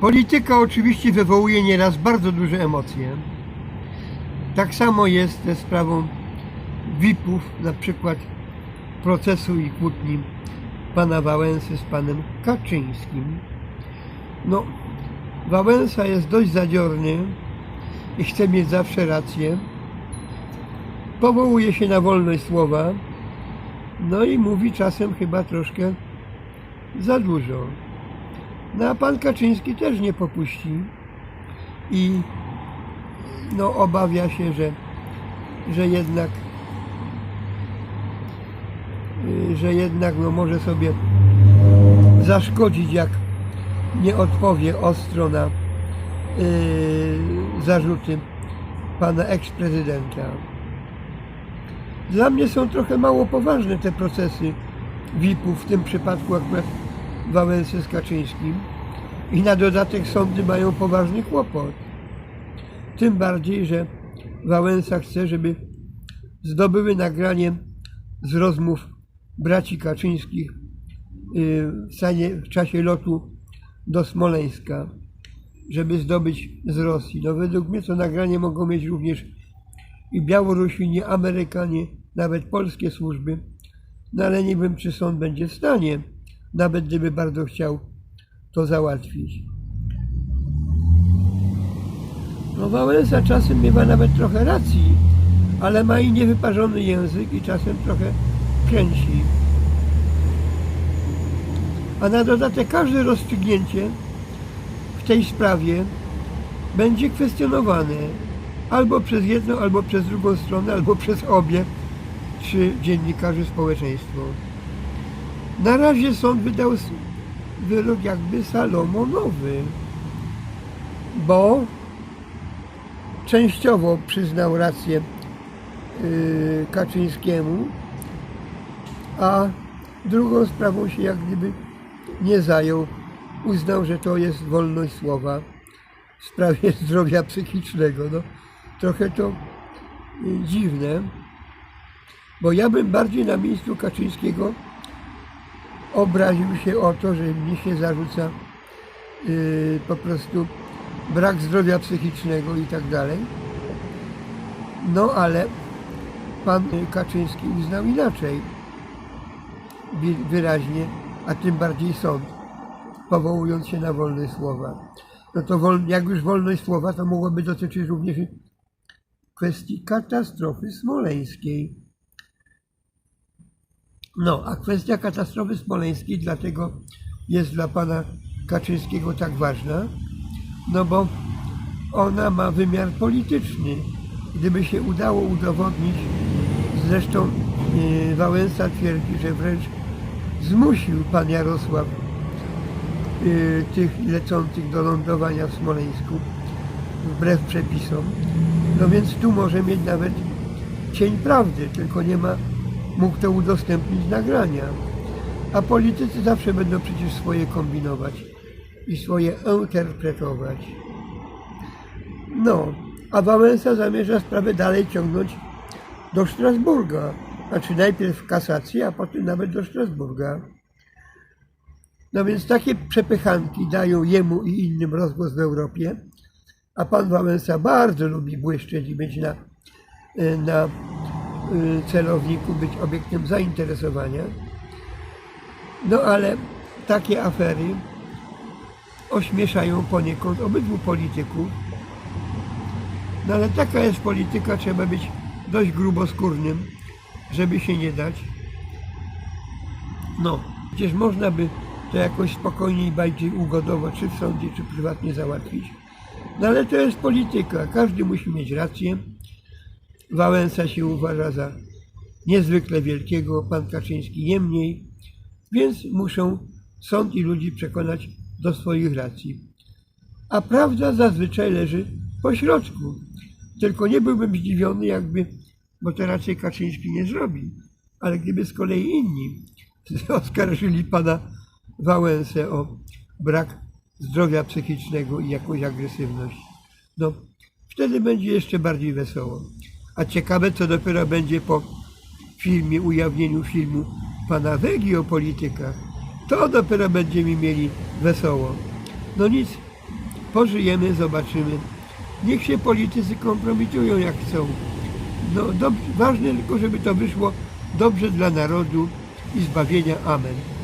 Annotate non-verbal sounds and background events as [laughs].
Polityka oczywiście wywołuje nieraz bardzo duże emocje. Tak samo jest ze sprawą VIP-ów, na przykład procesu i kłótni pana Wałęsy z panem Kaczyńskim. No, Wałęsa jest dość zadziorny i chce mieć zawsze rację. Powołuje się na wolność słowa, no i mówi czasem chyba troszkę za dużo. No a pan Kaczyński też nie popuści i no obawia się, że, że jednak y, że jednak no może sobie zaszkodzić, jak nie odpowie ostro na y, zarzuty pana eksprezydenta. Dla mnie są trochę mało poważne te procesy VIP-ów, w tym przypadku akurat Wałęsy z Kaczyńskim. I na dodatek sądy mają poważny kłopot. Tym bardziej, że Wałęsa chce, żeby zdobyły nagranie z rozmów braci Kaczyńskich y, w, czasie lotu do Smoleńska, żeby zdobyć z Rosji. No według mnie to nagranie mogą mieć również i Białorusini, Amerykanie, nawet polskie służby. No ale nie wiem, czy sąd będzie w stanie, nawet gdyby bardzo chciał to załatwić. No Wałęsa czasem miewa nawet trochę racji, ale ma i niewyparzony język i czasem trochę kręci. A na dodatek każde rozstrzygnięcie w tej sprawie będzie kwestionowane albo przez jedną, albo przez drugą stronę, albo [laughs] przez obie, czy dziennikarzy społeczeństwo. Na razie sąd wydał wyrok jakby salomonowy, bo częściowo przyznał rację yy, Kaczyńskiemu, a drugą sprawą się jak gdyby nie zajął. Uznał, że to jest wolność słowa w sprawie [laughs] zdrowia psychicznego. No, trochę to y, dziwne, bo ja bym bardziej na miejscu Kaczyńskiego obraził się o to, że mnie się zarzuca y, po prostu brak zdrowia psychicznego i tak dalej. No ale pan Kaczyński uznał inaczej wyraźnie, a tym bardziej sąd, powołując się na wolność słowa. No to wol, jak już wolność słowa, to mogłoby dotyczyć również kwestii katastrofy smoleńskiej. No, a kwestia katastrofy smoleńskiej dlatego jest dla pana Kaczyńskiego tak ważna, no bo ona ma wymiar polityczny. Gdyby się udało udowodnić, zresztą yy, Wałęsa twierdzi, że wręcz zmusił pan Jarosław yy, tych lecących do lądowania w Smoleńsku wbrew przepisom. No więc tu może mieć nawet cień prawdy, tylko nie ma mógł to udostępnić nagrania. A politycy zawsze będą przecież swoje kombinować i swoje interpretować. No, a Wałęsa zamierza sprawę dalej ciągnąć do Strasburga. Znaczy najpierw w kasację, a potem nawet do Strasburga. No więc takie przepychanki dają jemu i innym rozgłos w Europie, a pan Wałęsa bardzo lubi błyszczeć i być na, y, na celowniku, być obiektem zainteresowania. No ale takie afery ośmieszają poniekąd obydwu polityków. No ale taka jest polityka, trzeba być dość gruboskórnym, żeby się nie dać. No, przecież można by to jakoś spokojniej, bardziej ugodowo, czy w sądzie, czy prywatnie załatwić. No ale to jest polityka, każdy musi mieć rację. Wałęsa się uważa za niezwykle wielkiego, pan Kaczyński nie mniej, więc muszą sąd i ludzi przekonać do swoich racji. A prawda zazwyczaj leży po środku. Tylko nie byłbym zdziwiony, jakby, bo to raczej Kaczyński nie zrobi, ale gdyby z kolei inni [laughs] oskarżyli pana Wałęsę o brak zdrowia psychicznego i jakąś agresywność, no wtedy będzie jeszcze bardziej wesoło. A ciekawe, co dopiero będzie po filmie, ujawnieniu filmu pana Wegi o politykach. To dopiero będziemy mieli wesoło. No nic, pożyjemy, zobaczymy. Niech się politycy kompromitują jak chcą. No, dobrze, ważne tylko, żeby to wyszło dobrze dla narodu i zbawienia. Amen.